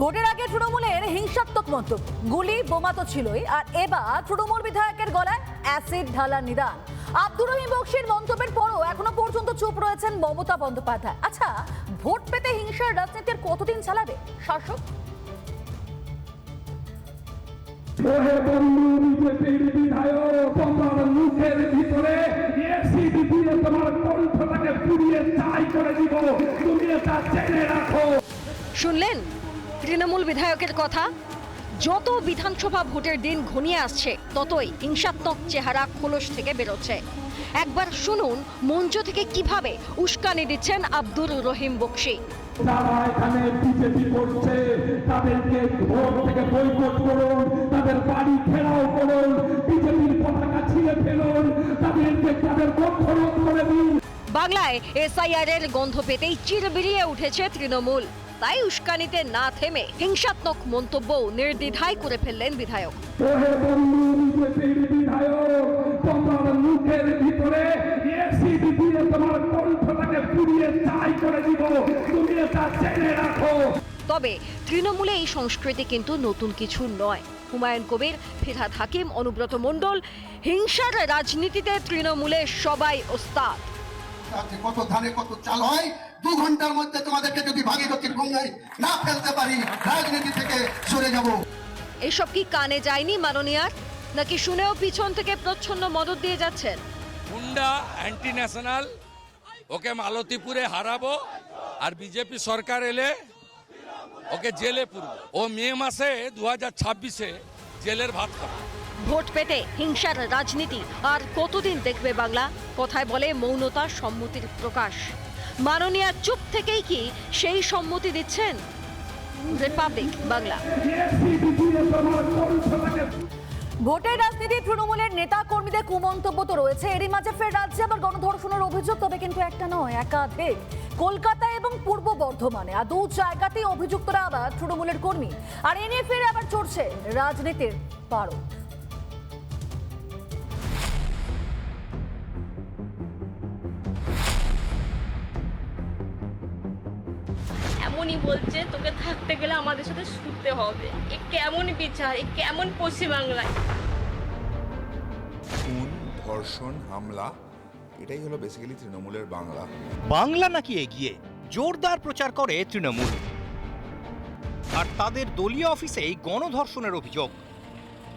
ভোটের আগে তৃণমূলের হিংসাত্মক মন্তব্য। গুলি বোমা তো ছিলই। আর এবার তৃণমূল বিধায়কের গলায় অ্যাসিড ঢালা নিদান। আব্দুর রহিম বক্সির মন্তব্যের পরও এখনও পর্যন্ত চুপ রয়েছেন মমতা বন্দ্যোপাধ্যায়। আচ্ছা ভোট পেতে হিংসার রাজনীতির কতদিন চালাবে? শাসক? ওহে বন্ধু বিজেপির বিধায়ক তোমার মুখের ভিতরে তোমার কণ্ঠটাকে পুড়িয়ে চাই করে দিব। তুমি এটা জেনে রাখো। শুনলেন? তৃণমূল বিধায়কের কথা যত বিধানসভা ভোটের দিন ঘনিয়ে আসছে ততই হিংসাত্মক চেহারা খোলস থেকে বেরোচ্ছে। একবার শুনুন মঞ্চ থেকে কীভাবে উস্কানি দিচ্ছেন আব্দুর রহিম বক্সি। যারা এখানে বিজেপি করছে তাদেরকে ভোট থেকে বয়কট করুন তাদের বাড়ি ঘেরাও করুন বিজেপির পতাকা ছিঁড়ে ফেলুন তাদেরকে তাদের কক্ষ করে দিন। বাংলায় এসআইআর এর গন্ধ পেতেই চিরবিরিয়ে উঠেছে তৃণমূল। তাই উস্কানিতে না থেমে হিংসাত্মক মন্তব্য নির্দ্বিধায় করে ফেললেন বিধায়ক। তবে তৃণমূলে এই সংস্কৃতি কিন্তু নতুন কিছু নয়। হুমায়ুন কবির, ফিরহাদ হাকিম, অনুব্রত মণ্ডল, হিংসার রাজনীতিতে তৃণমূলে সবাই ওস্তাদ। আছে কত ধানে কত চাল হয় দু ঘণ্টার মধ্যে তোমাদেরকে যদি ভাগীরথীর গঙ্গায় না ফেলতে পারি রাজনীতি থেকে সরে যাব। এসব কি কানে যায়নি মাননীয়ার? নাকি শুনেও পিছন থেকে প্রচ্ছন্ন মদত দিয়ে যাচ্ছেন? হুন্ডা অ্যান্টি ন্যাশনাল ওকে মালতীপুরে হারাবো আর বিজেপি সরকার এলে ওকে জেলে পুরবো। ও মে মাসে দু হাজার ছাব্বিশে জেলের ভাত খাবে। ভোট পেতে হিংসার রাজনীতি। আর কতদিন দেখবে বাংলা? কথায় বলে মৌনতা সম্মতির প্রকাশ। মাননীয়া চুপ থেকেই কি সেই সম্মতি দিচ্ছেন? রিপাবলিক বাংলা। ভোটের রাজনীতি, তৃণমূলের নেতা কর্মীদের কুমন্তব্য তো রয়েছে। এরই মাঝে ফের রাজ্যে আবার গণধর্ষণের অভিযোগ, তবে কিন্তু একটা নয়, একাধিক। কলকাতা এবং পূর্ব বর্ধমানে আর দু জায়গাতেই অভিযুক্তরা আবার তৃণমূলের কর্মী। আর এ নিয়ে ফের আবার চড়ছে রাজনীতির পারদ। এমনই বলছে তোকে থাকতে গেলে আমাদের সাথে শুতে হবে। এ কেমন বিচার এ কেমন পশ্চিমবাংলায়? খুন ধর্ষণ হামলা এটাই হলো বেসিক্যালি তৃণমূলের বাংলা। বাংলা নাকি এগিয়ে জোরদার প্রচার করে তৃণমূল। আর তাদের দলীয় অফিসেই গণধর্ষণের অভিযোগ।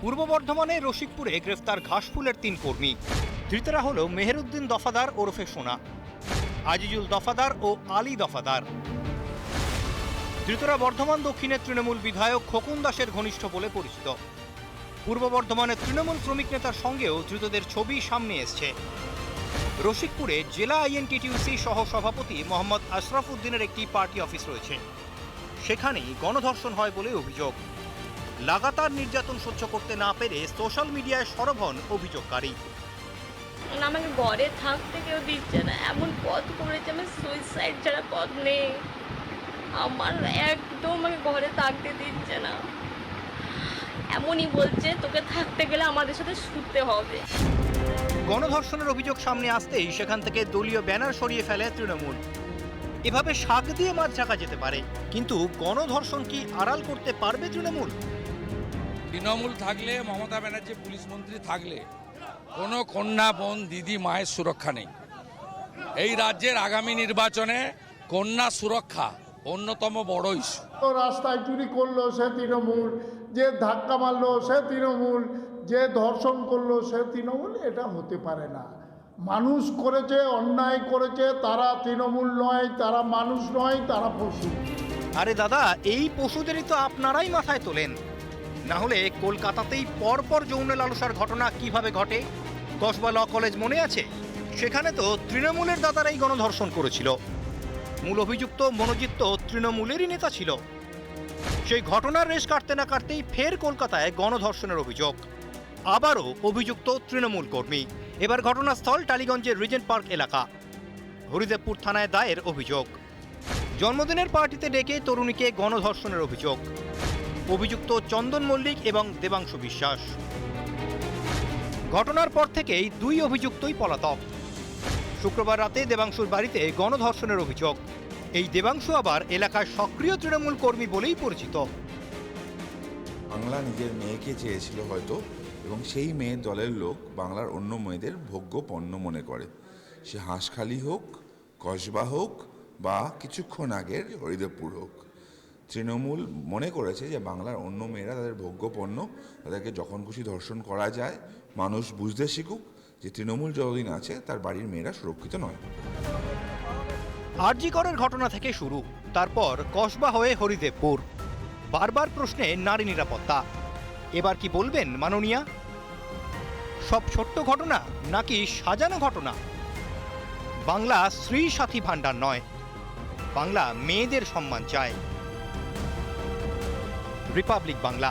পূর্ব বর্ধমানের রসিকপুরে গ্রেফতার ঘাসফুলের তিন কর্মী। ধৃতরা হল মেহেরুদ্দিন দফাদার ওরফে সোনা আজিজুল দফাদার ও আলী দফাদার। ধৃতরা বর্ধমান, দক্ষিণের তৃণমূল বিধায়ক খোকন দাসের ঘনিষ্ঠ বলে পরিচিত। পূর্ব বর্ধমানের তৃণমূল শ্রমিক নেতার সঙ্গেও ধৃতদের ছবি সামনে এসছে। রসিকপুরে জেলা আইএনটিটিউসি সহ সভাপতি মোহাম্মদ আশরাফ উদ্দিনের একটি পার্টি অফিস রয়েছে। সেখানেই গণধর্ষণ হয় বলে অভিযোগ। লাগাতার নির্যাতন সহ্য করতে না পেরে সোশ্যাল মিডিয়ায় সরব হন অভিযোগকারী। মানে আমাকে ঘরে থাকতে কেউ দিচ্ছে না। এমন পথ করেছে আমার সুইসাইড ছাড়া পথ নেই। আমার একদম আমাকে ঘরে থাকতে দিচ্ছে না। এমনই বলছে তোকে থাকতে গেলে আমাদের সাথে শুতে হবে। গণধর্ষণের অভিযোগ সামনে আসতেই সেখান থেকে দলীয় ব্যানার সরিয়ে ফেলে তৃণমূল। এভাবে শাক দিয়ে মাছ ঢাকা যেতে পারে কিন্তু গণধর্ষণ কি আড়াল করতে পারবে তৃণমূল? তৃণমূল থাকলে মমতা ব্যানার্জি পুলিশ মন্ত্রী থাকলে কোনো কন্যা বোন দিদি মায়ের সুরক্ষা নেই। এই রাজ্যের আগামী নির্বাচনে কন্যা সুরক্ষা অন্যতম বড় ইস্যু। তো রাস্তায় চুরি করল সে তৃণমূল যে ধাক্কা মারলো সে তৃণমূল যে ধর্ষণ করল সে তৃণমূল এটা হতে পারে না। মানুষ করেছে অন্যায় করেছে তারা তৃণমূল নয় তারা মানুষ নয় তারা পশু। আরে দাদা এই পশুদেরই তো আপনারাই মাথায় তোলেন। না হলে কলকাতাতেই পরপর যৌন লালসার ঘটনা কীভাবে ঘটে? কসবা ল কলেজ মনে আছে? সেখানে তো তৃণমূলের দাদারাই গণধর্ষণ করেছিল। মূল অভিযুক্ত মনোজিৎ তো তৃণমূলেরই নেতা ছিল। সেই ঘটনার রেশ কাটতে না কাটতেই ফের কলকাতায় গণধর্ষণের অভিযোগ। আবারও অভিযুক্ত তৃণমূল কর্মী। এবার ঘটনাস্থল টালিগঞ্জের রিজেন্ট পার্ক এলাকা। হরিদেবপুর থানায় দায়ের অভিযোগ। জন্মদিনের পার্টিতে ডেকে তরুণীকে গণধর্ষণের অভিযোগ। অভিযুক্ত চন্দন মল্লিক এবং দেবাংশু বিশ্বাস। ঘটনার পর থেকেই দুই অভিযুক্তই পলাতক। শুক্রবার রাতে দেবাংশুর বাড়িতে গণধর্ষণের অভিযোগ। এই দেবাংশু আবার এলাকার সক্রিয় তৃণমূল কর্মী বলেই পরিচিত। বাংলা নিজের মেয়েকে চেয়েছিল হয়তো, এবং সেই মেয়ের দলের লোক বাংলার অন্য মেয়েদের ভোগ্য পণ্য মনে করে। সে হাঁসখালি হোক, কসবা হোক, বা কিছুক্ষণ আগের হরিদেবপুর হোক। তৃণমূল মনে করেছে যে বাংলার অন্য মেয়েরা তাদের ভোগ্য পণ্য, তাদেরকে যখন খুশি ধর্ষণ করা যায়, মানুষ বুঝতে শিখুক যে তৃণমূল যতদিন আছে, তার বাড়ির মেয়েরা সুরক্ষিত নয়। আরজি করের ঘটনা থেকে শুরু, তারপর কসবা হয়ে হরিদেবপুর। বারবার প্রশ্নে নারী নিরাপত্তা। এবার কি বলবেন মাননীয়া? সব ছোট্ট ঘটনা নাকি সাজানো ঘটনা? বাংলা স্ত্রী সাথী ভাণ্ডার নয়, বাংলা মেয়েদের সম্মান চায়। রিপাবলিক বাংলা।